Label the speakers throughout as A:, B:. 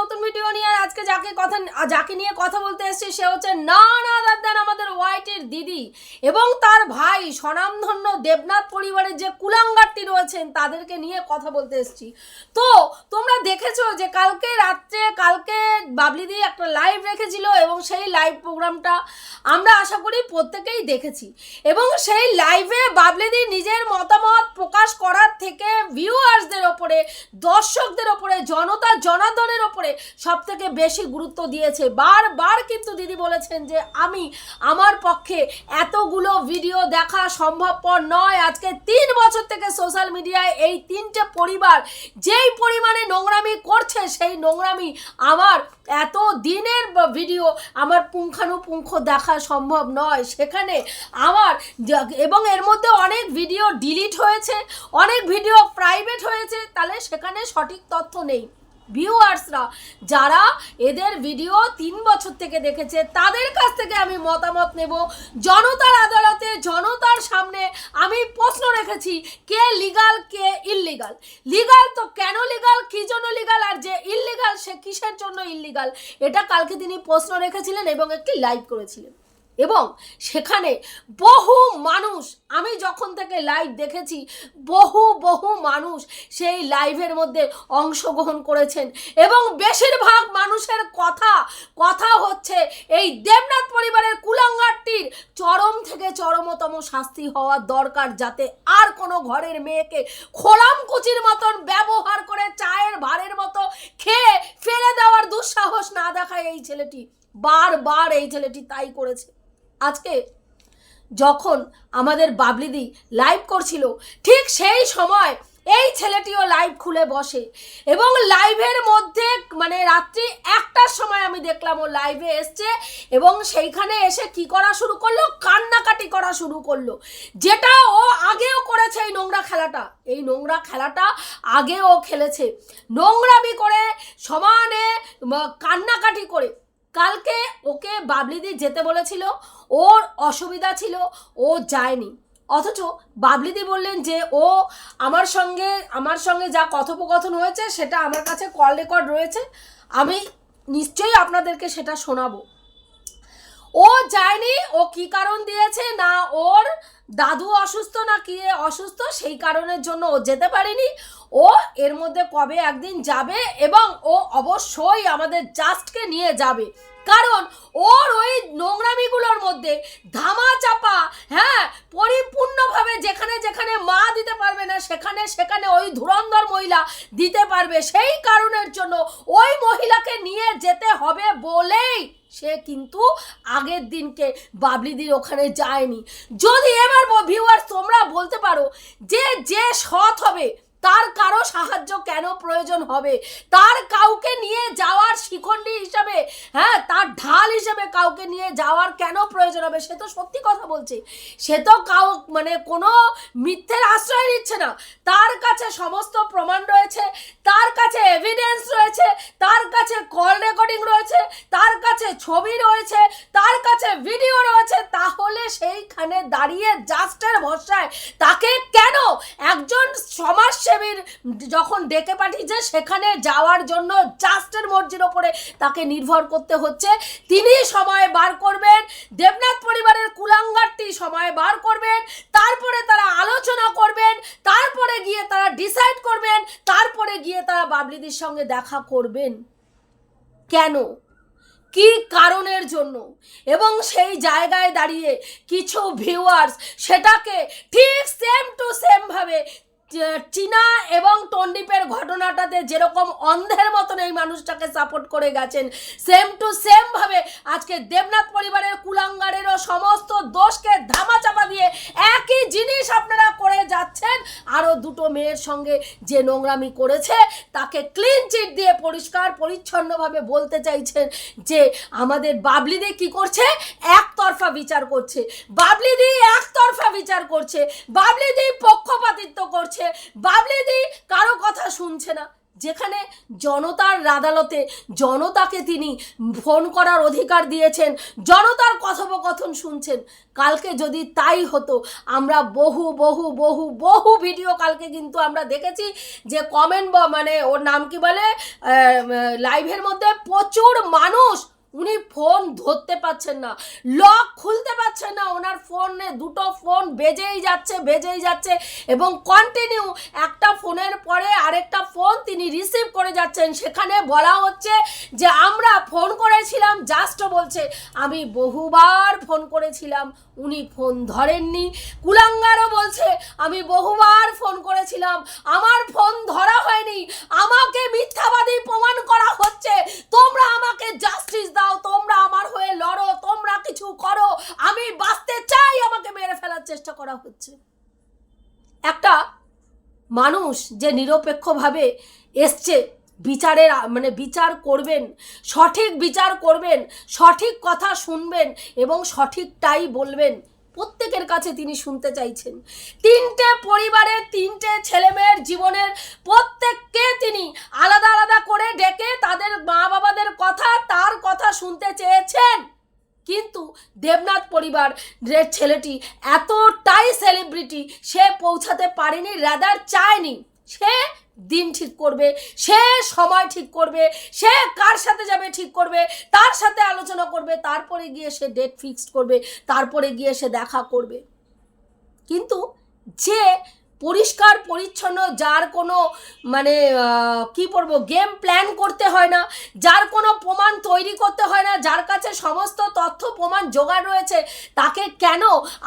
A: নতুন ভিডিও নিয়ে আজকে যাকে কথা যাকে নিয়ে কথা বলতে এসেছি সে হচ্ছে না না আমাদের হোয়াইটের দিদি এবং তার ভাই স্বনামধন্য দেবনাথ পরিবারের যে কুলাঙ্গারটি রয়েছেন, তাদেরকে নিয়ে কথা বলতে এসেছি। তো, তোমরা দেখেছ যে কালকে রাত্রে, কালকে বাবলিদি একটা লাইভ রেখেছিল এবং সেই লাইভ প্রোগ্রামটা আমরা আশা করি প্রত্যেকেই দেখেছি। এবং সেই লাইভে বাবলিদি নিজের মতামত প্রকাশ করার থেকে ভিউয়ার্সদের ওপরে, দর্শকদের ওপরে, জনতা জনাদনের ওপরে সব থেকে বেশি গুরুত্ব দিয়েছে। বারবার কিন্তু দিদি বলেছেন যে, আমি আমার পক্ষে এতগুলো ভিডিও দেখা সম্ভবপর নয়। আজকে তিন বছর থেকে সোশ্যাল মিডিয়ায় এই তিনটে পরিবার যেই পরিমাণে নোংরামি করছে, সেই নোংরামি আমার এত দিনের ভিডিও আমার পুঙ্খানুপুঙ্খ দেখা সম্ভব নয়। সেখানে আমার এবং এর মধ্যে অনেক ভিডিও ডিলিট হয়েছে, অনেক ভিডিও প্রাইভেট হয়েছে, তাহলে সেখানে সঠিক তথ্য নেই। ভিউয়ার্সরা যারা এদের ভিডিও তিন বছর থেকে দেখেছে, তাদের কাছ থেকে আমি মতামত নেব। জনতার আদালতে, জনতার সামনে আমি প্রশ্ন রেখেছি, কে লিগাল কে ইললিগাল লিগাল তো কেন লিগাল কী জন্য লিগাল আর যে ইললিগাল সে কিসের জন্য ইললিগাল এটা কালকে তিনি প্রশ্ন রেখেছিলেন এবং একটি লাইভ করেছিলেন। এবং সেখানে বহু মানুষ, আমি যখন থেকে লাইভ দেখেছি, বহু বহু মানুষ সেই লাইভের মধ্যে অংশগ্রহণ করেছেন। এবং বেশিরভাগ মানুষের কথা কথা হচ্ছে এই দেবনাথ পরিবারের কুলাঙ্গারটির চরম থেকে চরমতম শাস্তি হওয়া দরকার যাতে আর কোনো ঘরের মেয়েকে খোলাম কুচির মতন ব্যবহার করে চায়ের ভারের মতো খেয়ে ফেলে দেওয়ার দুঃসাহস না দেখায় এই ছেলেটি। বারবার এই ছেলেটি তাই করেছে। আজকে যখন আমাদের বাবলিদি লাইভ করছিল, ঠিক সেই সময় এই ছেলেটিও লাইভ খুলে বসে এবং লাইভের মধ্যে মানে রাত্রি একটার সময় আমি দেখলাম ও লাইভে এসছে এবং সেইখানে এসে কি করা শুরু করল? কান্নাকাটি করা শুরু করল। যেটা ও আগেও করেছে এই নোংরা খেলাটা। এই নোংরা খেলাটা আগেও খেলেছে। নোংরামি করে সমানে কান্নাকাটি করে। কালকে ওকে বাবলিদি যেতে বলেছিল। ওর অসুবিধা ছিল, ও যায়নি। অথচ বাবলিদি বললেন যে, ও আমার সঙ্গে আমার সঙ্গে যা কথোপকথন হয়েছে সেটা আমার কাছে কল রেকর্ড রয়েছে, আমি নিশ্চয়ই আপনাদেরকে সেটা শোনাবো। ও যায়নি, ও কি কারণ দিয়েছে, না ওর দাদু অসুস্থ, না কি অসুস্থ, সেই কারণের জন্য ও যেতে পারেনি। ও এর মধ্যে কবে একদিন যাবে এবং ও অবশ্যই আমাদের জাস্টকে নিয়ে যাবে। কারণ ওর ওই নোংরামিগুলোর মধ্যে ধামা চাপা হ্যাঁ পরিপূর্ণভাবে যেখানে যেখানে মা দিতে পারবে না, সেখানে সেখানে ওই ধুরন্ধর মহিলা দিতে পারবে। সেই কারণের জন্য ওই মহিলাকে নিয়ে যেতে হবে বলেই সে কিন্তু আগের দিনকে বাবলিদির ওখানে যায়নি। যদি এবার ভিউয়ার্স তোমরা বলতে পারো যে যে সৎ হবে তার কারও সাহায্য কেন প্রয়োজন হবে? তার কাউকে নিয়ে যাওয়ার শিখণ্ডী হিসাবে হ্যাঁ তার ঢাল হিসেবে কাউকে নিয়ে যাওয়ার কেন প্রয়োজন হবে? সে তো সত্যি কথা বলছে। সে তো কাউ মানে কোনো মিথ্যের আশ্রয় নিচ্ছে না। তার কাছে সমস্ত প্রমাণ রয়েছে, তার কাছে এভিডেন্স রয়েছে, তার কাছে কল রেকর্ডিং রয়েছে, তার কাছে ছবি রয়েছে, তার কাছে ভিডিও রয়েছে। তাহলে সেইখানে দাঁড়িয়ে জাস্টের ভরসায় তাকে কেন একজন সমাজসেবীর যখন ডেকে পাঠিয়েছে, সেখানে যাওয়ার জন্য জাস্টের মর্জির ওপরে তাকে নির্ভর করতে হচ্ছে। তিনি সময় বার করবেন, দেবনাথ পরিবারের কুলাঙ্গারটি সময় বার করবেন, তারপরে তারা আলোচনা করবেন, তারপরে গিয়ে তারা ডিসাইড করবেন, তারপরে গিয়ে তারা বাবলিদির সঙ্গে দেখা করবেন। কেন? কি কারণের জন্য? এবং সেই জায়গায় দাঁড়িয়ে কিছু ভিউয়ার্স সেটাকে ঠিক সেম টু সেম ভাবে চে- চীনা এবং টন্ডিপের ঘটনাটাতে যেরকম অন্ধের মতন এই মানুষটাকে সাপোর্ট করে গেছেন সেম টু সেমভাবে আজকে দেবনাথ পরিবারের কুলাঙ্গারেরও সমস্ত দোষকে ধামাচাপা দিয়ে একই জিনিস আপনারা যাচ্ছেন। আরও দুটো মেয়ের সঙ্গে যে নোংরামি করেছে, তাকে ক্লিন চিট দিয়ে পরিষ্কার, পরিচ্ছন্নভাবে বলতে চাইছেন যে, আমাদের বাবলিদি কি করছে? একতরফা বিচার করছে। বাবলিদি একতরফা বিচার করছে। বাবলিদি পক্ষপাতিত্ব করছে। বাবলিদি কারও কথা শুনছে না। যেখানে জনতার আদালতে জনতাকে তিনি ফোন করার অধিকার দিয়েছেন, জনতার কথোপকথন শুনছেন। কালকে যদি তাই হতো, আমরা বহু বহু বহু বহু ভিডিও কালকে কিন্তু আমরা দেখেছি যে কমেন্ট মানে ওর নাম কি বলে? লাইভের মধ্যে প্রচুর মানুষ উনি ফোন ধরতে পারছেন না, লক খুলতে পারছেন না, ওনার ফোনে দুটো ফোন বেজেই যাচ্ছে বেজেই যাচ্ছে এবং কন্টিনিউ একটা ফোনের পরে আরেকটা ফোন তিনি রিসিভ করে যাচ্ছেন। সেখানে বলা হচ্ছে যে, আমরা ফোন করেছিলাম জাস্ট বলছে, আমি বহুবার ফোন করেছিলাম, উনি ফোন ধরেননি। কুলাঙ্গারও বলছে, আমি বহুবার ফোন করেছিলাম, আমার ফোন ধরা হয়নি, আমাকে মিথ্যাবাদী প্রমাণ করা হচ্ছে, তোমরা আমাকে জাস্টিস দাও, তোমরা আমার হয়ে লড়ো, তোমরা কিছু করো। আমি বাঁচতে চাই, আমাকে মেরে ফেলার চেষ্টা করা হচ্ছে। একটা মানুষ যে নিরপেক্ষভাবে এসছে, বিচারের মানে বিচার করবেন, সঠিক বিচার করবেন, সঠিক কথা শুনবেন এবং সঠিকটাই বলবেন প্রত্যেকের কাছে তিনি শুনতে চাইছেন। তিনটে পরিবারের তিনটে ছেলেমেয়ের জীবনের প্রত্যেককে তিনি আলাদা আলাদা করে ডেকে তাদের মা বাবাদের কথা, তার কথা শুনতে চেয়েছেন। কিন্তু দেবনাথ পরিবার ছেলেটি এতটাই সেলিব্রিটি সে পৌঁছাতে পারেনি রাদার চায়নি। সে দিন ঠিক করবে, সে সময় ঠিক করবে, সে কার সাথে যাবে ঠিক করবে, তার সাথে আলোচনা করবে, তারপরে গিয়ে সে ডেট ফিক্সড করবে, তারপরে গিয়ে সে দেখা করবে। কিন্তু যে পরিষ্কার, পরিচ্ছন্ন, যার কোনো মানে কি বলব গেম প্ল্যান করতে হয় না, যার কোনো প্রমাণ তৈরি করতে হয় না, যার কাছে সমস্ত তথ্য, প্রমাণ, জোগাড় রয়েছে, তাকে কেন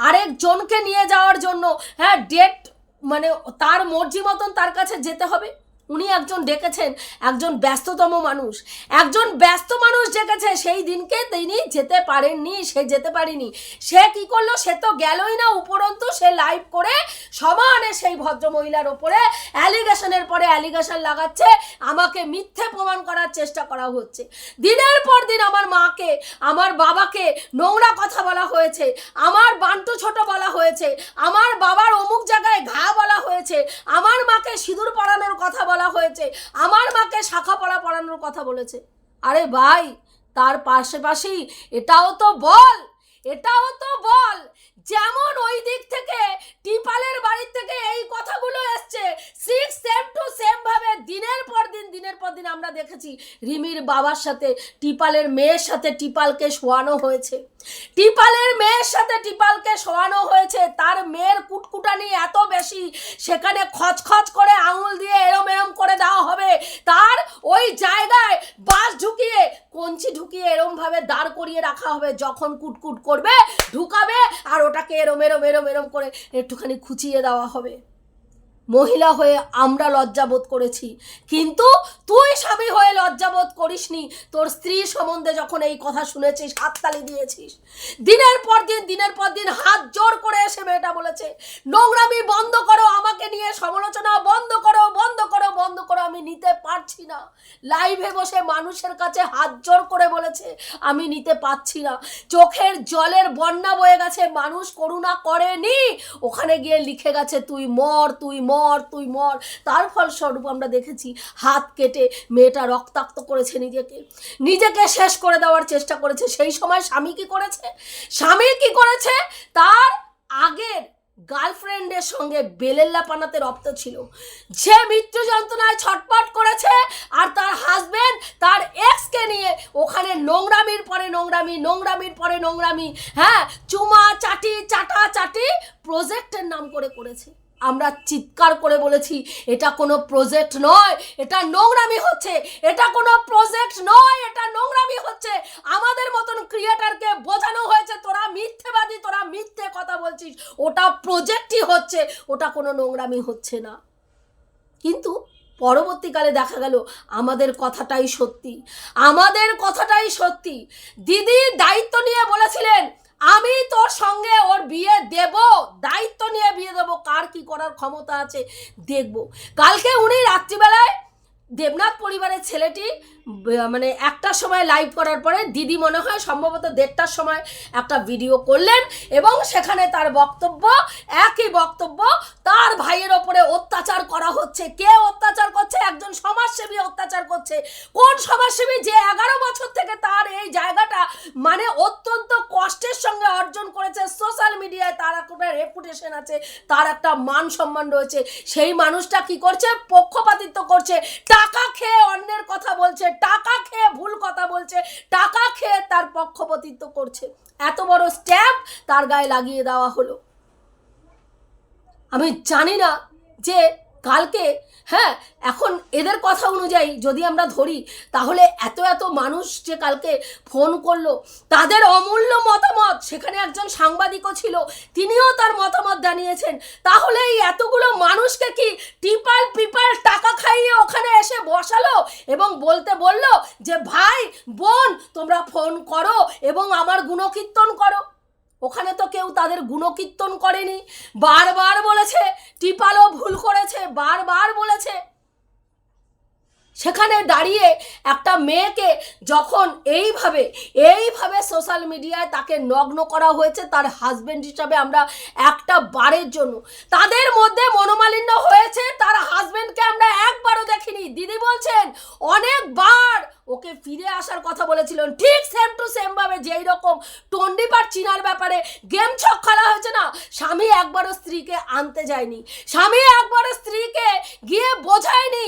A: আরেকজনকে নিয়ে যাওয়ার জন্য হ্যাঁ ডেট মানে তার মর্জি মতন তার কাছে যেতে হবে। উনি একজন ডেকেছেন, একজন ব্যস্ততম মানুষ। একজন ব্যস্ত মানুষ ডেকেছে, সেই দিনকে তিনি যেতে পারেননি, সে যেতে পারেনি। সে কি করল? সে তো গেলই না উপরন্তু, সে লাইভ করে সমানে সেই ভদ্রমহিলার ওপরে অ্যালিগেশনের পরে অ্যালিগেশন লাগাচ্ছে, আমাকে মিথ্যে প্রমাণ করার চেষ্টা করা হচ্ছে। দিনের পর দিন আমার মাকে, আমার বাবাকে নোংরা কথা বলা হয়েছে, আমার বান্টু ছোট বলা হয়েছে, আমার বাবার অমুক জায়গায় ঘা বলা হয়েছে, আমার মাকে সিঁদুর পরানোর কথা বলা হয়েছে। আমার মাকে শাখা পড়া পড়ানোর কথা বলেছে। আরে ভাই, তার পাশে পাশেই, এটাও তো বল, এটাও তো বল যেমন ওই দিক থেকে, টিপালের বাড়ির থেকে এই কথাগুলো এসছে। সিক্স সেম টু সেম ভাবে দিনের পর দিন, দিনের পর দিন আমরা দেখেছি রিমির বাবার সাথে, টিপালের মেয়ের সাথে টিপালকে শোয়ানো হয়েছে। টিপালের মেয়ের সাথে টিপালকে শোয়ানো হয়েছে। তার মেয়ের কুটকুটানি এত বেশি, সেখানে খচখচ করে আঙুল দিয়ে এরম এরম করে দেওয়া হবে। তার ওই জায়গায় বাস ঢুকিয়ে, কঞ্চি ঢুকিয়ে এরমভাবে দাঁড় করিয়ে রাখা হবে। যখন কুটকুট করবে, ঢুকাবে আর ওটাকে এরম এরম এরম এরম করে একটুখানি খুঁচিয়ে দেওয়া হবে। মহিলা হয়ে আমরা লজ্জাবোধ করেছি। কিন্তু তুই স্বামী হয়ে লজ্জাবোধ করিসনি। তোর স্ত্রী সম্বন্ধে যখন এই কথা শুনেছিস হাততালি দিয়েছিস, দিনের পর দিন, দিনের পর দিন হাত জোর করে এসে মেয়েটা বলেছে, নোংরামি বন্ধ করো, আমাকে নিয়ে সমালোচনা বন্ধ করো বন্ধ করো বন্ধ করো, আমি নিতে পারছি না। লাইভে বসে মানুষের কাছে হাত জোর করে বলেছে, আমি নিতে পারছি না। চোখের জলের বন্যা বয়ে গেছে, মানুষ করুণা করেনি। ওখানে গিয়ে লিখে গেছে, তুই মর তুই মর তুই মর। তার ফলস্বরূপ আমরা দেখেছি, হাত কেটে মেয়েটা রক্তাক্ত করেছে নিজেকে। নিজেকে শেষ করে দেওয়ার চেষ্টা করেছে। সেই সময় স্বামী কি করেছে? স্বামী কি করেছে? তার আগের গার্লফ্রেন্ডের সঙ্গে বেলেল্লা পানাতে রপ্ত ছিল। যে মৃত্যু যন্ত্রণায় ছটপট করেছে আর তার হাজবেন্ড তার এক্সকে নিয়ে ওখানে নোংরামির পরে নোংরামি, নোংরামির পরে নোংরামি হ্যাঁ চুমা, চাটি, চাটা, চাটি প্রজেক্টের নাম করে করেছে। আমরা চিৎকার করে বলেছি, এটা কোনো প্রজেক্ট নয়, এটা নোংরামি হচ্ছে, এটা কোনো প্রজেক্ট নয়, এটা নোংরামি হচ্ছে। আমাদের মতন ক্রিয়েটারকে বোঝানো হয়েছে, তোরা মিথ্যেবাদী, তোরা মিথ্যে কথা বলছিস। ওটা প্রজেক্টই হচ্ছে, ওটা কোনো নোংরামি হচ্ছে না। কিন্তু পরবর্তীকালে দেখা গেল, আমাদের কথাটাই সত্যি। আমাদের কথাটাই সত্যি। দিদি দায়িত্ব নিয়ে বলেছিলেন আমি তোর সঙ্গে ওর বিয়ে দেব, দায়িত্ব নিয়ে বিয়ে দেব, কার কি করার ক্ষমতা আছে, দেখব। কালকে উনি রাত্রিবেলায় দেবনাথ পরিবারের ছেলেটি মানে একটার সময় লাইভ করার পরে দিদি মনে হয় সম্ভবত দেড়টার সময় একটা ভিডিও করলেন এবং সেখানে তার বক্তব্য, একই বক্তব্য, তার ভাইয়ের ওপরে অত্যাচার করা হচ্ছে। কে অত্যাচার করছে? একজন সমাজসেবী অত্যাচার করছে। কোন সমাজসেবী? যে এগারো বছর থেকে তার এই জায়গাটা মানে অত্যন্ত কষ্টের সঙ্গে অর্জন করেছে। সোশ্যাল মিডিয়ায় তার একটা রেপুটেশন আছে, তার একটা মান সম্মান রয়েছে। সেই মানুষটা কি করছে? পক্ষপাতিত্ব করছে। টাকা খেয়ে অন্যের কথা বলছে। টাকা খেয়ে ভুল কথা বলছে, টাকা খেয়ে তার পক্ষপাতিত্ব করছে। এত বড় স্ট্যাম্প তার গায়ে লাগিয়ে দেওয়া হলো। আমি জানি না যে কালকে হ্যাঁ এখন এদের কথা অনুযায়ী যদি আমরা ধরি, তাহলে এত এত মানুষ যে কালকে ফোন করল, তাদের অমূল্য মতামত, সেখানে একজন সাংবাদিকও ছিল, তিনিও তার মতামত জানিয়েছেন, তাহলে এই এতগুলো মানুষকে কি টিপাল পিপাল টাকা খাইয়ে ওখানে এসে বসালো এবং বলতে বলল যে, ভাই, বোন, তোমরা ফোন করো এবং আমার গুণকীর্তন করো? ওখানে তো কেউ তাদের গুণকীর্তন করেনি। বারবার বলেছে টিপালও ভুল করেছে, বারবার বলেছে। সেখানে দাঁড়িয়ে একটা মেয়েকে যখন এইভাবে এইভাবে সোশ্যাল মিডিয়ায় তাকে নগ্ন করা হয়েছে, তার হাজবেন্ড হিসাবে আমরা একটা বারের জন্য। তাদের মধ্যে মনোমালিন্য হয়েছে, তার হাজবেন্ডকে আমরা একবারও দেখিনি। দিদি বলছেন, অনেকবার ওকে ফিরে আসার কথা বলেছিলেন। ঠিক সেম টু সেম ভাবে যেই রকম টন্ডিপার চিনার ব্যাপারে গেম ছক খেলা হয়েছে না, স্বামী একবারও স্ত্রীকে আনতে যায়নি। স্বামী একবারও স্ত্রীকে গিয়ে বোঝায়নি।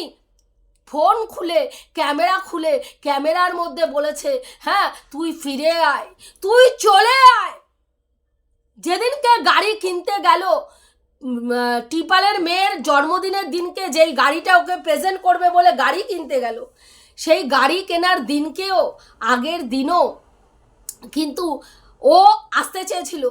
A: ফোন খুলে, ক্যামেরা খুলে, ক্যামেরার মধ্যে বলেছে হ্যাঁ তুই ফিরে আয়, তুই চলে আয়। যেদিনকে গাড়ি কিনতে গেল টিপালের মেয়ের জন্মদিনের দিনকে যেই গাড়িটা ওকে প্রেজেন্ট করবে বলে গাড়ি কিনতে গেল, সেই গাড়ি কেনার দিনকেও আগের দিনও কিন্তু ও আসতে চেয়েছিল।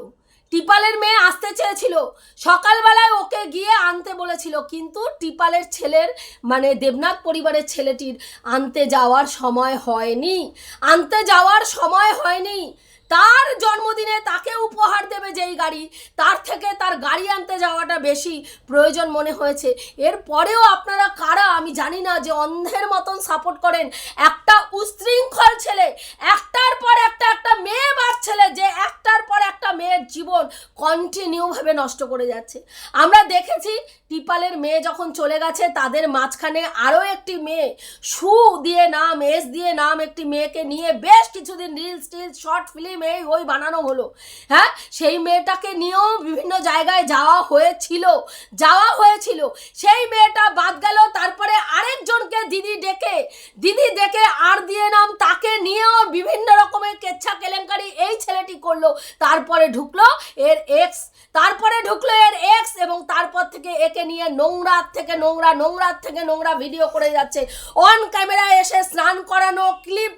A: টিপালের মেয়ে আসতে চেয়েছিল। সকালবেলায় ওকে গিয়ে আনতে বলেছিল, কিন্তু টিপালের ছেলের মানে দেবনাথ পরিবারের ছেলেটির আনতে যাওয়ার সময় হয়নি। আনতে যাওয়ার সময় হয়নি। তার জন্মদিনে তাকে উপহার দেবে যেই গাড়ি, তার থেকে তার গাড়ি আনতে যাওয়াটা বেশি প্রয়োজন মনে হয়েছে। এরপরেও আপনারা কারা, আমি জানি না, যে অন্ধের মতন সাপোর্ট করেন একটা উশৃঙ্খল ছেলে, একটার পর একটা একটা মেয়ে বাদ ছেলে, যে একটার পর একটা মেয়ের জীবন কন্টিনিউভাবে নষ্ট করে যাচ্ছে। আমরা দেখেছি টিপালের মেয়ে যখন চলে গেছে, তাদের মাঝখানে আরও একটি মেয়ে, সু দিয়ে নাম এস দিয়ে নাম একটি মেয়েকে নিয়ে বেশ কিছুদিন রিলস টিলস শর্ট ফিল্ম এই ওই বানানো হলো। হ্যাঁ সেই মেয়েটাকে নিয়েও বিভিন্ন জায়গায় যাওয়া হয়েছিল যাওয়া হয়েছিল। সেই মেয়েটা বাদ গেল, তারপরে আরেকজনকে দিদি ডেকে দিদি ডেকে আর দিয়ে নাম তাকে নিয়েও বিভিন্ন রকমের কেচ্ছা কেলেঙ্কারি এই ছেলেটি করল। তারপরে ঢুকলো এর এক্স তারপরে ঢুকলো এর এক্স এবং তারপর থেকে একে নিয়ে নোংরার থেকে নোংরা নোংরার থেকে নোংরা ভিডিও করে যাচ্ছে। অন ক্যামেরায় এসে স্নান করানো ক্লিপ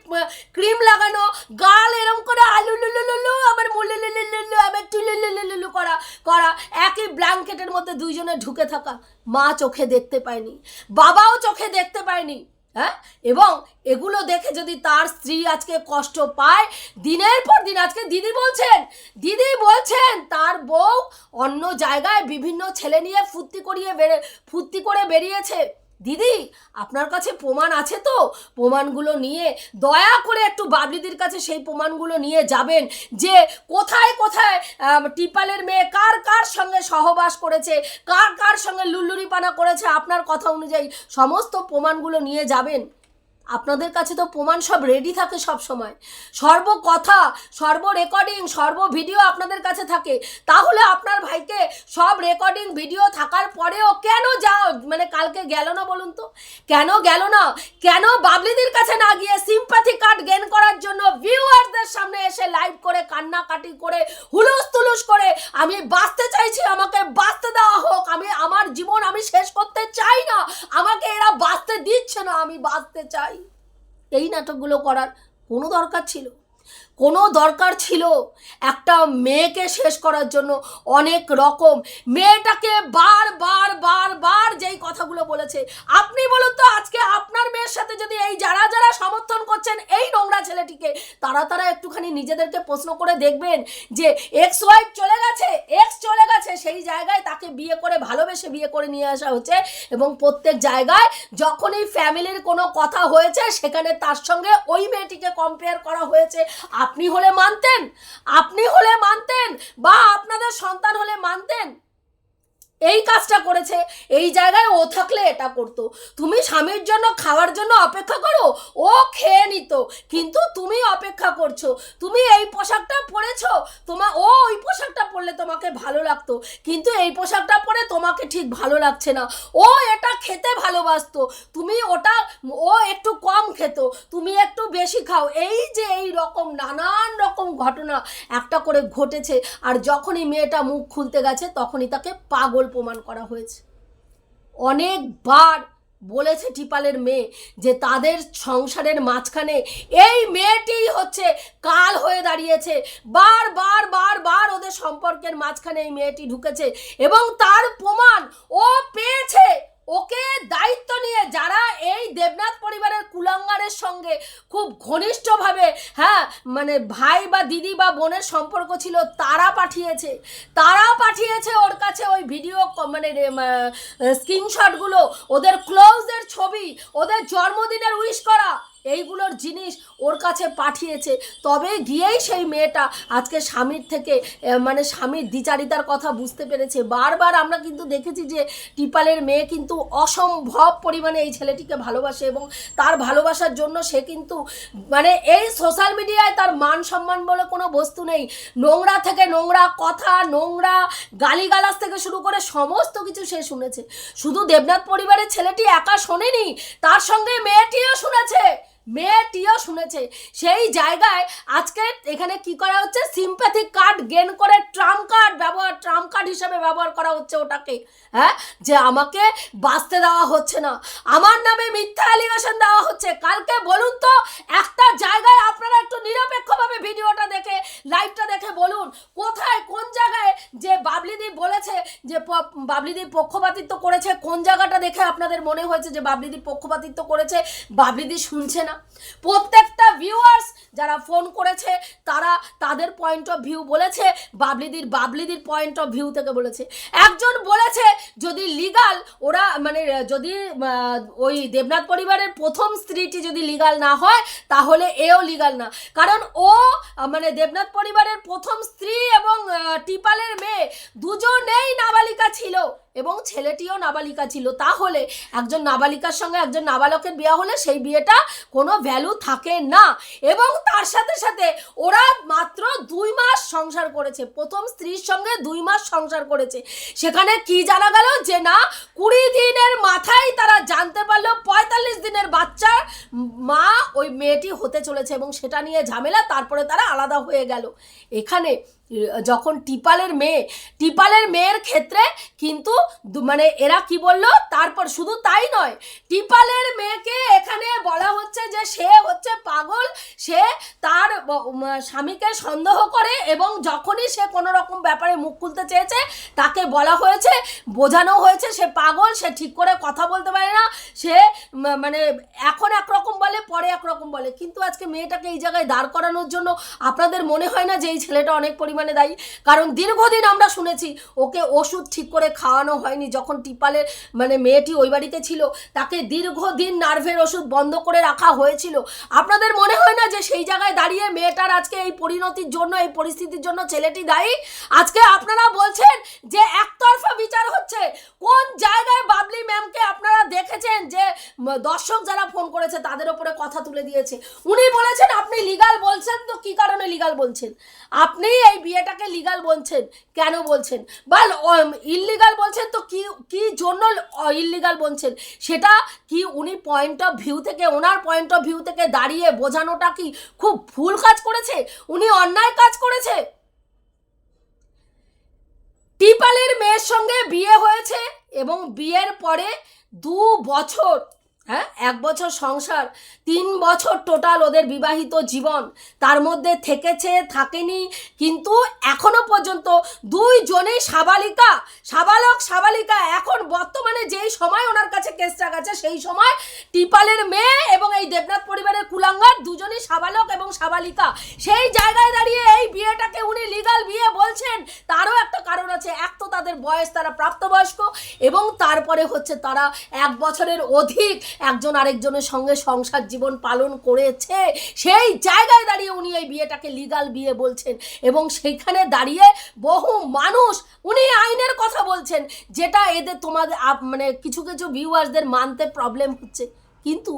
A: ক্রিম লাগানো, গাল এরম করে লুলু আবার মুলু লুলু লুলু আবার টুলু লুলু লুলু করা করা। একই ব্ল্যাঙ্কেটের মধ্যে দুইজনে ঢুকে থাকা। মা চোখে দেখতে পায়নি, বাবাও চোখে দেখতে পায়নি হ্যাঁ? এবং এগুলো দেখে যদি তার স্ত্রী আজকে কষ্ট পায়, দিনের পর দিন, আজকে দিদি বলছেন দিদি বলছেন, তার বউ অন্য জায়গায় বিভিন্ন ছেলে নিয়ে ফুর্তি করিয়ে বেড়ে ফুর্তি করে বেরিয়েছে। দিদি, আপনার কাছে প্রমাণ আছে তো? প্রমাণগুলো নিয়ে দয়া করে একটু বাবলিদির কাছে সেই প্রমাণগুলো নিয়ে যাবেন যে কোথায় কোথায় টিপালের মেয়ে কার কার সঙ্গে সহবাস করেছে, কার কার সঙ্গে লুল্লুরিপানা করেছে, আপনার কথা অনুযায়ী সমস্ত প্রমাণগুলো নিয়ে যাবেন। আপনাদের কাছে তো প্রমাণ সব রেডি থাকে সব সময়। সর্ব কথা, সর্ব রেকর্ডিং সর্ব ভিডিও আপনাদের কাছে থাকে। তাহলে আপনার ভাইকে সব রেকর্ডিং ভিডিও থাকার পরেও কেন যাও মানে কালকে গেল না বলুন তো? কেন গেল না? কেন বাবলিদের কাছে না গিয়ে সিম্পাথি কার্ড গেন করার জন্য ভিউয়ারদের সামনে এসে লাইভ করে, কান্নাকাটি করে হুলুস তুলুস করে, আমি বাঁচতে চাইছি, আমাকে বাঁচতে দেওয়া হোক, আমি, আমার জীবন আমি শেষ করতে চাই না। আমাকে এরা বাঁচতে দিচ্ছে না, আমি বাঁচতে চাই। এই নাটকগুলো করার কোনো দরকার ছিল? কোনো দরকার ছিল। একটা মেয়েকে শেষ করার জন্য অনেক রকম। মেয়েটাকে বার বার বার বার যেই কথাগুলো বলেছে। আপনি বলুন তো, আজকে আপনার মেয়ের সাথে যদি এই যারা যারা সমর্থন করছেন এই নোংরা ছেলেটিকে, তারা তারা একটুখানি নিজেদেরকে প্রশ্ন করে দেখবেন যে এক্স ওয়াইফ চলে গেছে এক্স চলে গেছে, সেই জায়গায় তাকে বিয়ে করে ভালোবেসে বিয়ে করে নিয়ে আসা হচ্ছে এবং প্রত্যেক জায়গায় যখনই ফ্যামিলির কোনো কথা হয়েছে, সেখানে তার সঙ্গে ওই মেয়েটিকে কম্পেয়ার করা হয়েছে। আপনি হলে মানতেন আপনি হলে মানতেন বা আপনাদের সন্তান হলে মানতেন। এই কাজটা করেছে, এই জায়গায় ও থাকলে এটা করতো। তুমি স্বামীর জন্য, খাওয়ার জন্য অপেক্ষা করো, ও খেয়ে নিত। কিন্তু তুমি অপেক্ষা করছ, তুমি এই পোশাকটা পরেছো তোমার ও ওই পোশাকটা পরলে তোমাকে ভালো লাগতো। কিন্তু এই পোশাকটা পরে তোমাকে ঠিক ভালো লাগছে না। ও এটা খেতে ভালোবাসতো, তুমি ওটা, ও একটু কম খেত, তুমি একটু বেশি খাও। এই যে এই রকম নানান রকম ঘটনা একটা করে ঘটেছে, আর যখনই মেয়েটা মুখ খুলতে গেছে, তখনই তাকে পাগল প্রমাণ করা হয়েছে। অনেকবার বলেছে টিপালের মেয়ে যে তাদের সংসারের মাঝখানে এই মেয়েটিই হচ্ছে কাল হয়ে দাঁড়িয়েছে। বার বার বার বার ওদের সম্পর্কের মাঝখানে এই মেয়েটি ঢুকেছে এবং তার প্রমাণ ও পেয়েছে। ওকে দায়িত্ব নিয়ে যারা এই দেবনাথ পরিবারের কুলাঙ্গারের সঙ্গে খুব ঘনিষ্ঠভাবে হ্যাঁ মানে ভাই বা দিদি বা বোনের সম্পর্ক ছিল, তারা পাঠিয়েছে। তারা পাঠিয়েছে ওর কাছে ওই ভিডিও মানে স্ক্রিনশটগুলো ওদের ক্লোজের ছবি, ওদের জন্মদিনের উইশ করা। এইগুলোর জিনিস ওর কাছে পাঠিয়েছে। তবে গিয়েই সেই মেয়েটা আজকে স্বামীর থেকে মানে স্বামীর দ্বিচারিতার কথা বুঝতে পেরেছে। বারবার আমরা কিন্তু দেখেছি যে টিপালের মেয়ে কিন্তু অসম্ভব পরিমাণে এই ছেলেটিকে ভালোবাসে এবং তার ভালোবাসার জন্য সে কিন্তু মানে এই সোশ্যাল মিডিয়ায় তার মান সম্মান বলে কোনো বস্তু নেই। নোংরা থেকে নোংরা কথা, নোংরা গালিগালাজ থেকে শুরু করে সমস্ত কিছু সে শুনেছে। শুধু দেবনাথ পরিবারের ছেলেটি একা শোনেনি, তার সঙ্গে মেয়েটিও শুনেছে। মেয়েটিও শুনেছে। সেই জায়গায় আজকে এখানে কি করা হচ্ছে? সিম্প্যাথিক কার্ড গেন করে ট্রাম্প কার্ড ব্যবহার ট্রাম্প কার্ড হিসাবে ব্যবহার করা হচ্ছে ওটাকে। হ্যাঁ? যে আমাকে বাঁচতে দেওয়া হচ্ছে না। আমার নামে মিথ্যা অ্যালিগেশন দেওয়া হচ্ছে। কালকে বলুন তো, একটা জায়গায় আপনারা একটু নিরপেক্ষভাবে ভিডিওটা দেখে লাইভটা দেখে বলুন, কোথায়, কোন জায়গায়? যে বাবলিদি বলেছে যে বাবলিদি পক্ষপাতিত্ব করেছে, কোন জায়গাটা দেখে আপনাদের মনে হয়েছে যে বাবলিদি পক্ষপাতিত্ব করেছে? বাবলিদি শুনছে না। প্রত্যেকটা ভিউয়ার্স যারা ফোন করেছে, তারা তাদের পয়েন্ট অফ ভিউ বলেছে, বাবলিদির বাবলিদির পয়েন্ট অফ ভিউ থেকে বলেছে। একজন বলেছে, যদি লিগাল ওরা মানে যদি ওই দেবনাথ পরিবারের প্রথম স্ত্রীটি যদি লিগাল না হয়, তাহলে এও লিগাল না। কারণ ও মানে দেবনাথ পরিবারের প্রথম স্ত্রী এবং টিপালের মেয়ে, দুজনেই নাবালিকা ছিল। এবং ছেলেটিও নাবালিকা ছিল। তাহলে একজন নাবালিকার সঙ্গে একজন নাবালকের বিয়ে হলে সেই বিয়েটা কোনো ভ্যালু থাকে না। এবং তার সাথে সাথে ওরা মাত্র দুই মাস সংসার করেছে। প্রথম স্ত্রীর সঙ্গে দুই মাস সংসার করেছে। সেখানে কি জানা গেল? যে না, কুড়ি দিনের মাথায় তারা জানতে পারল, পঁয়তাল্লিশ দিনের বাচ্চার মা ওই মেয়েটি হতে চলেছে এবং সেটা নিয়ে ঝামেলা, তারপরে তারা আলাদা হয়ে গেল। এখানে যখন টিপালের মেয়ে, টিপালের মেয়ের ক্ষেত্রে কিন্তু মানে এরা কি বলল? তারপর শুধু তাই নয়, টিপালের মেয়েকে এখানে বলা হচ্ছে যে সে হচ্ছে পাগল, সে তার স্বামীকে সন্দেহ করে এবং যখনই সে কোনো রকম ব্যাপারে মুখ খুলতে চেয়েছে, তাকে বলা হয়েছে, বোঝানো হয়েছে সে পাগল, সে ঠিক করে কথা বলতে পারে না, সে মানে এখন একরকম বলে, পরে একরকম বলে। কিন্তু আজকে মেয়েটাকে এই জায়গায় দাঁড় করানোর জন্য আপনাদের মনে হয় না যে এই ছেলেটা অনেক পরিমাণে দায়ী? কারণ দীর্ঘদিন আমরা শুনেছি, ওকে ওষুধ ঠিক করে খাওয়ানো হয়নি। যখন টিপালের মানে মেয়েটি ওই বাড়িতে ছিল, তাকে দীর্ঘদিন নার্ভের ওষুধ বন্ধ করে রাখা হয়েছিল। আপনাদের মনে হয় না যে সেই জায়গায় দাঁড়িয়ে মেয়েটার আজকে এই পরিণতির জন্য, এই পরিস্থিতির জন্য ছেলেটি দায়ী? আজকে আপনারা বলছেন যে একতরফা বিচার হচ্ছে। কোন জায়গায় বাবলি ম্যামকে আপনারা দেখেছেন যে দর্শক যারা ফোন করেছে তাদের ওপরে কথা তুলে দিয়েছে। উনি বলেছেন, আপনি লিগাল বলছেন তো কি কারণে লিগাল বলছেন? আপনি এই বিয়েটাকে লিগাল বলছেন, কেন বলছেন? বা ইললিগাল বলছেন তো কি কি জন্য ইললিগাল বলছেন? সেটা কি উনি পয়েন্ট অফ ভিউ থেকে, ওনার পয়েন্ট অফ ভিউ থেকে দাঁড়িয়ে বোঝানোটা কি খুব ভুল কাজ করেছে? উনি অন্যায় কাজ করেছে? টিপালের মেয়ের সঙ্গে বিয়ে হয়েছে এবং বিয়ের পরে দু বছর হ্যাঁ? এক বছর সংসার, তিন বছর টোটাল ওদের বিবাহিত জীবন। তার মধ্যে থেকেছে, থাকেনি, কিন্তু এখনও পর্যন্ত দুইজনেই সাবালিকা, সাবালক, সাবালিকা। এখন বর্তমানে যেই সময় ওনার কাছে কেসটা গেছে সেই সময় টিপালের মেয়ে এবং এই দেবনাথ পরিবারের কুলাঙ্গার দুজনই সাবালক এবং সাবালিকা। সেই জায়গায় দাঁড়িয়ে এই বিয়েটাকে উনি লিগাল বিয়ে বলছেন, তারও একটা কারণ আছে। এক তো তাদের বয়স, তারা প্রাপ্তবয়স্ক এবং তারপরে হচ্ছে তারা এক বছরের অধিক। একজন আরেকজনের সঙ্গে সংসার জীবন পালন করেছে, সেই জায়গায় দাঁড়িয়ে উনি এই বিয়েটাকে লিগাল বিয়ে বলছেন এবং সেইখানে দাঁড়িয়ে বহু মানুষ উনি আইনের কথা বলছেন, যেটা এদের তোমাদের মানে কিছু কিছু ভিউয়ার্সদের মানতে প্রবলেম হচ্ছে। কিন্তু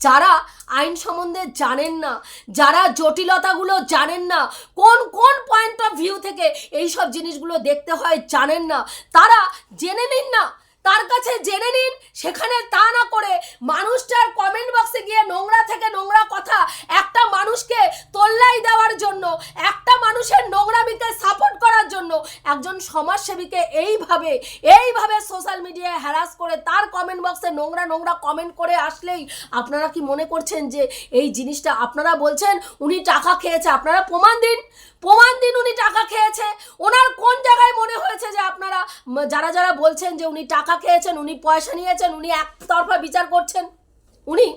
A: যারা আইন সম্বন্ধে জানেন না, যারা জটিলতাগুলো জানেন না, কোন কোন পয়েন্ট অফ ভিউ থেকে এই সব জিনিসগুলো দেখতে হয় জানেন না, তারা জেনে নিন না তার কাছে জেনে নিন, সেখানে তা না করে মানুষটার কমেন্ট বক্সে গিয়ে নোংরা থেকে নোংরা কথা একটা মানুষকে তোল্লাই দেওয়ার জন্য, একটা মানুষের নোংরামিকে সাপোর্ট করার জন্য একজন সমাজসেবীকে এইভাবে এইভাবে সোশ্যাল মিডিয়ায় হ্যারাস করে তার কমেন্ট বক্সে নোংরা নোংরা কমেন্ট করে আসলেই আপনারা কি মনে করছেন যে এই জিনিসটা আপনারা বলছেন, উনি টাকা খেয়েছে, আপনারা প্রমাণ দিন প্রমাণ দিন উনি টাকা খেয়েছে, ওনার কোন জায়গায় মনে হয়েছে যে আপনারা, যারা যারা বলছেন যে উনি টাকা খেয়েছেন উনি পয়সা নিয়েছেন উনি একতরফা বিচার করছেন। উনি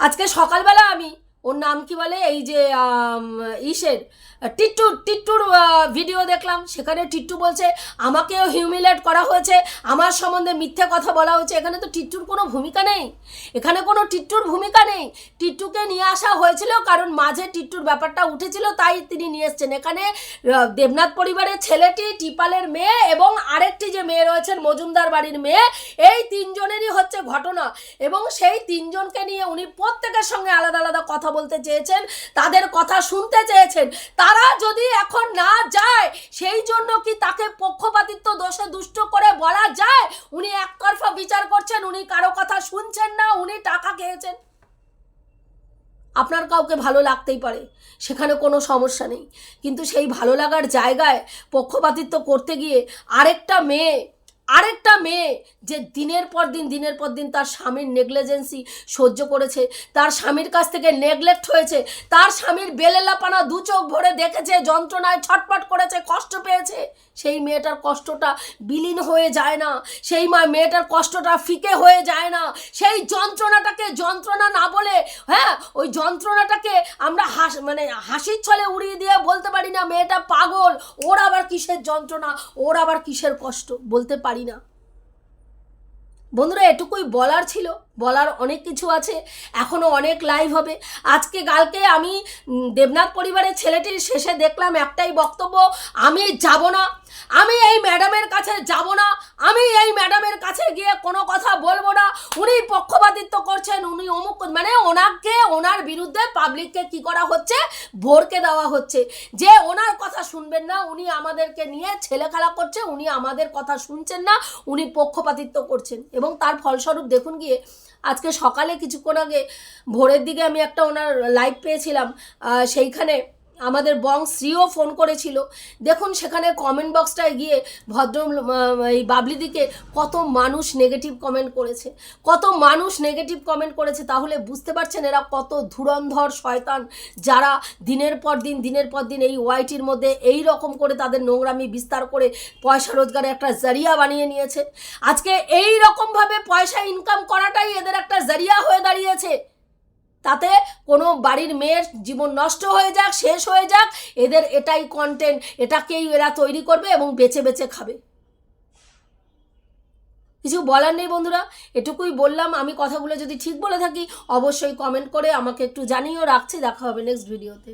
A: আজকে সকালবেলা আমি ওর নাম কি বলে? এই যে ইসের, টিট্টুর টিট্টুর ভিডিও দেখলাম। সেখানে টিট্টু বলছে, আমাকেও হিউমিলেট করা হয়েছে। আমার সম্বন্ধে মিথ্যে কথা বলা হয়েছে। এখানে তো টিট্টুর কোনো ভূমিকা নেই। এখানে কোনো টিট্টুর ভূমিকা নেই। টিট্টুকে নিয়ে আসা হয়েছিল কারণ মাঝে টিট্টুর ব্যাপারটা উঠেছিল, তাই তিনি নিয়ে এসছেন। এখানে দেবনাথ পরিবারের ছেলেটি টিপালের মেয়ে এবং আরেকটি যে মেয়ে রয়েছেন মজুমদার বাড়ির মেয়ে, এই তিনজনেরই হচ্ছে ঘটনা। এবং সেই তিনজনকে নিয়ে উনি প্রত্যেকের সঙ্গে আলাদা আলাদা কথা বলতে চেয়েছেন, তাদের কথা শুনতে চেয়েছেন। তারা যদি এখন না যায়, সেই জন্য কি তাকে পক্ষপাতিত্ব দোষে দুষ্ট করে বলা যায়? উনি একতরফা বিচার করছেন, উনি কারও কথা শুনছেন না, উনি টাকা খেয়েছেন। আপনার কাউকে ভালো লাগতেই পারে, সেখানে কোনো সমস্যা নেই। কিন্তু সেই ভালো লাগার জায়গায় পক্ষপাতিত্ব করতে গিয়ে আরেকটা মেয়ে আরেকটা মেয়ে যে দিনের পর দিন, দিনের পর দিন তার স্বামীর নেগলেজেন্সি সহ্য করেছে, তার স্বামীর কাছ থেকে নেগলেক্ট হয়েছে, তার স্বামীর বেলেলাপানা দু চোখ ভরে দেখেছে, যন্ত্রণায় ছটপট করেছে, কষ্ট পেয়েছে। সেই মেয়েটার কষ্টটা বিলীন হয়ে যায় না। সেই মা মেয়েটার কষ্টটা ফিকে হয়ে যায় না। সেই যন্ত্রণাটাকে যন্ত্রণা না বলে হ্যাঁ ওই যন্ত্রণাটাকে আমরা হাস মানে হাসির ছলে উড়িয়ে দিয়ে বলতে পারি না, মেয়েটা পাগল, ওর আবার কিসের যন্ত্রণা, ওর আবার কিসের কষ্ট? বলতে পারি না। বন্ধুরা, এটুকুই বলার ছিল। বলার অনেক কিছু আছে এখনও অনেক লাইভ হবে। আজকে কালকে আমি দেবনাথ পরিবারের ছেলেটির শেষে দেখলাম একটাই বক্তব্য, আমি যাব না, আমি এই ম্যাডামের কাছে যাব না, আমি এই ম্যাডামের কাছে গিয়ে কোনো কথা বলব না। উনি পক্ষপাতিত্ব করছেন, উনি অমুক মানে ওনাকে, ওনার বিরুদ্ধে পাবলিককে কি করা হচ্ছে? ভোরকে দেওয়া হচ্ছে। যে ওনার কথা শুনবেন না, উনি আমাদেরকে নিয়ে ছেলে খেলা করছে, উনি আমাদের কথা শুনছেন না, উনি পক্ষপাতিত্ব করছেন। এবং তার ফলস্বরূপ দেখুন গিয়ে আজকে সকালে কিছুক্ষণ আগে ভোরের দিকে আমি একটা ওনার লাইভ পেয়েছিলাম সেইখানে আমাদের বংশ্রীও ফোন করেছিল। দেখুন সেখানে কমেন্ট বক্সটায় গিয়ে ভদ্র এই বাবলিদিকে কত মানুষ নেগেটিভ কমেন্ট করেছে। কত মানুষ নেগেটিভ কমেন্ট করেছে, তাহলে বুঝতে পারছেন এরা কত ধুরন্ধর শয়তান যারা দিনের পর দিন, দিনের পর দিন এই ওয়াইটির মধ্যে এই রকম করে তাদের নোংরামি বিস্তার করে পয়সা রোজগারের একটা জারিয়া বানিয়ে নিয়েছে। আজকে এই রকমভাবে পয়সা ইনকাম করাটাই এদের একটা জারিয়া হয়ে দাঁড়িয়েছে। তাতে কোনো বাড়ির মেয়ের জীবন নষ্ট হয়ে যাক, শেষ হয়ে যাক, এদের এটাই কন্টেন্ট এটাকেই এরা তৈরি করবে এবং বেছে বেছে খাবে। কিছু বলার নেই বন্ধুরা, এটুকুই বললাম। আমি কথাগুলো যদি ঠিক বলে থাকি, অবশ্যই কমেন্ট করে আমাকে একটু জানিয়েও রাখছি। দেখা হবে নেক্সট ভিডিওতে